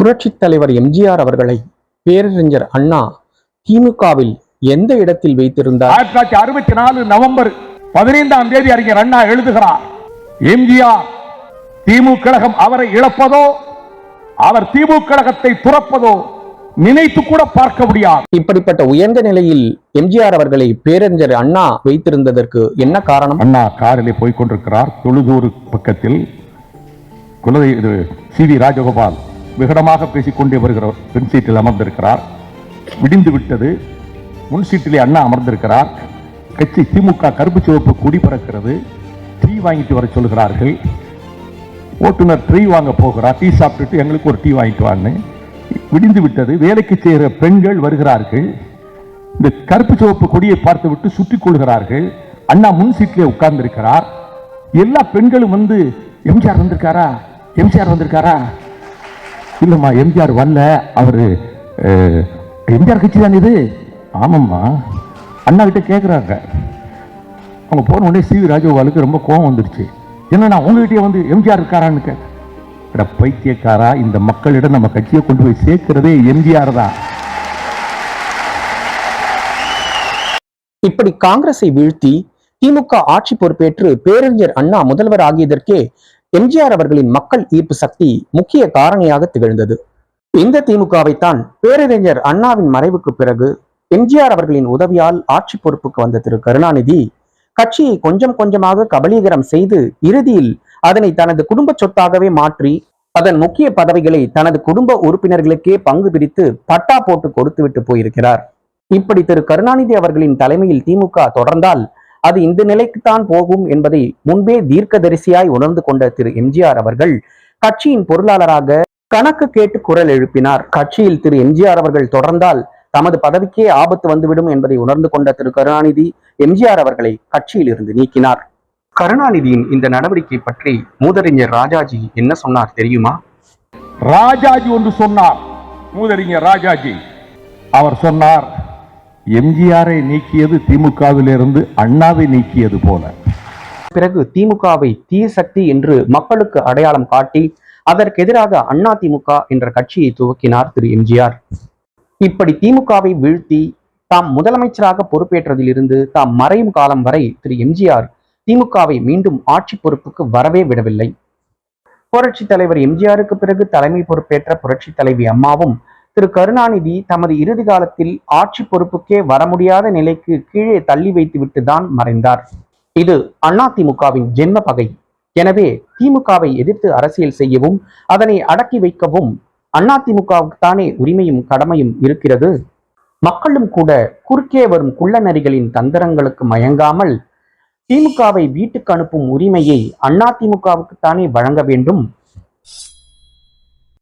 புரட்சித் தலைவர் எம்ஜிஆர் அவர்களை பேரறிஞர் அண்ணா திமுகவில் எந்த இடத்தில் வைத்திருந்தார்? ஆயிரத்தி தொள்ளாயிரத்தி அறுபத்தி நாலு நவம்பர் பதினைந்தாம் தேதி அறிஞர் அண்ணா எழுதுகிறார் எம்ஜிஆர் திமுக கழகம் அவரை இழப்பதோ அவர் திமுக கழகத்தை துறப்பதோ நினைத்து கூட பார்க்க முடியாது. இப்படிப்பட்ட உயர்ந்த நிலையில் எம்ஜிஆர் அவர்களை பேரறிஞர் அண்ணா வைத்திருந்ததற்கு என்ன காரணம்? அண்ணா காரிலே போய் கொண்டிருக்கிறார் தொழுதூர் பக்கத்தில் குலதை இது சி வி ராஜகோபால். விகடமாக பேசிக்கொண்டே வருகிறார் பெண் சீட்டில் அமர்ந்திருக்கிறார். விடிந்து விட்டது. முன் சீட்டிலே அண்ணா அமர்ந்திருக்கிறார். கட்சி திமுக கருப்பு சிவப்பு கொடி பறக்கிறது. டீ வாங்கிட்டு வர சொல்கிறார்கள். ஓட்டுநர் டீ வாங்க போகிறார். டீ சாப்பிட்டுட்டு எங்களுக்கு ஒரு டீ வாங்கிட்டு வான்னு. விடிந்து விட்டது. வேலைக்கு செய்கிற பெண்கள் வருகிறார்கள். இந்த கருப்பு சிவப்பு கொடியை பார்த்து விட்டு சுற்றி கொள்கிறார்கள். அண்ணா முன் சீட்டிலே உட்கார்ந்திருக்கிறார். எல்லா பெண்களும் வந்து எம்ஜிஆர் வந்திருக்காரா? எம்ஜிஆர் வந்திருக்காரா? இல்லைம்மா எம்ஜிஆர் வரல. அவரு எம்ஜிஆர் கட்சி தான் இது. ஆமாம்மா. அண்ணா கிட்ட கேட்குறாங்க அவங்க போன உடனே சி வி ராஜகோபாலுக்கு ரொம்ப கோவம் வந்துருச்சு. நான் உங்ககிட்டயே வந்து எம்ஜிஆர் இருக்காரான்னு கேட்க பைத்தியக்காரா இந்த மக்களிடம் நம்ம கட்சியை கொண்டு போய் சேர்க்கிறதே எம்ஜிஆர் தான். இப்படி காங்கிரஸை வீழ்த்தி திமுக ஆட்சி பொறுப்பேற்று பேரறிஞர் அண்ணா முதல்வர் ஆகியதற்கே எம்ஜிஆர் அவர்களின் மக்கள் ஈர்ப்பு சக்தி முக்கிய காரணியாக திகழ்ந்தது. இந்த திமுகவைத்தான் பேரறிஞர் அண்ணாவின் மறைவுக்கு பிறகு எம்ஜிஆர் அவர்களின் உதவியால் ஆட்சி பொறுப்புக்கு வந்த திரு கருணாநிதி கட்சியை கொஞ்சம் கொஞ்சமாக கபலீகரம் செய்து இறுதியில் அதனை தனது குடும்ப சொத்தாகவே மாற்றி அதன் முக்கிய பதவிகளை தனது குடும்ப உறுப்பினர்களுக்கே பங்கு பிரித்து பட்டா போட்டு கொடுத்துவிட்டு போயிருக்கிறார். இப்படி திரு கருணாநிதி அவர்களின் தலைமையில் திமுக தொடர்ந்தால் அது இந்த நிலைக்குத்தான் போகும் என்பதை முன்பே தீர்க்கதரிசியாய் உணர்ந்து கொண்ட திரு எம்ஜிஆர் அவர்கள் கட்சியின் பொருளாளராக கணக்கு கேட்டு குரல் எழுப்பினார். கட்சியில் திரு எம்ஜிஆர் அவர்கள் தொடர்ந்தால் தமது பதவிக்கே ஆபத்து வந்துவிடும் என்பதை உணர்ந்து கொண்ட திரு கருணாநிதி எம்ஜிஆர் அவர்களை கட்சியில் இருந்து நீக்கினார். கருணாநிதியின் இந்த நடவடிக்கை பற்றி மூதறிஞர் ராஜாஜி என்ன சொன்னார் தெரியுமா? ராஜாஜி ஒன்று சொன்னார். மூதறிஞர் ராஜாஜி. அவர் சொன்னார் எம்ஜிஆரை நீக்கியது திமுகவிலிருந்து அண்ணாவை நீக்கியது போல. பிறகு திமுகவை தீய சக்தி என்று மக்களுக்கு அடையாளம் காட்டி அதற்கு எதிராக அண்ணா திமுக என்ற கட்சியை துவக்கினார் திரு எம்ஜிஆர். இப்படி திமுகவை வீழ்த்தி தாம் முதலமைச்சராக பொறுப்பேற்றதிலிருந்து தாம் மறையும் காலம் வரை திரு எம்ஜிஆர் திமுகவை மீண்டும் ஆட்சி பொறுப்புக்கு வரவே விடவில்லை. புரட்சி தலைவர் எம்ஜிஆருக்கு பிறகு தலைமை பொறுப்பேற்ற புரட்சி தலைவி அம்மாவும் திரு கருணாநிதி தமது இறுதி காலத்தில் ஆட்சி பொறுப்புக்கே வர முடியாத நிலைக்கு கீழே தள்ளி வைத்துவிட்டு தான் மறைந்தார். இது அதிமுகவின் ஜென்ம பகை. எனவே திமுகவை எதிர்த்து அரசியல் செய்யவும் அதனை அடக்கி வைக்கவும் அதிமுகவுக்கு தானே உரிமையும் கடமையும் இருக்கிறது? மக்களும் கூட குறுக்கே வரும் குள்ள நரிகளின் தந்திரங்களுக்கு மயங்காமல் திமுகவை வீட்டுக்கு அனுப்பும் உரிமையை அதிமுகவுக்கு தானே வழங்க வேண்டும்?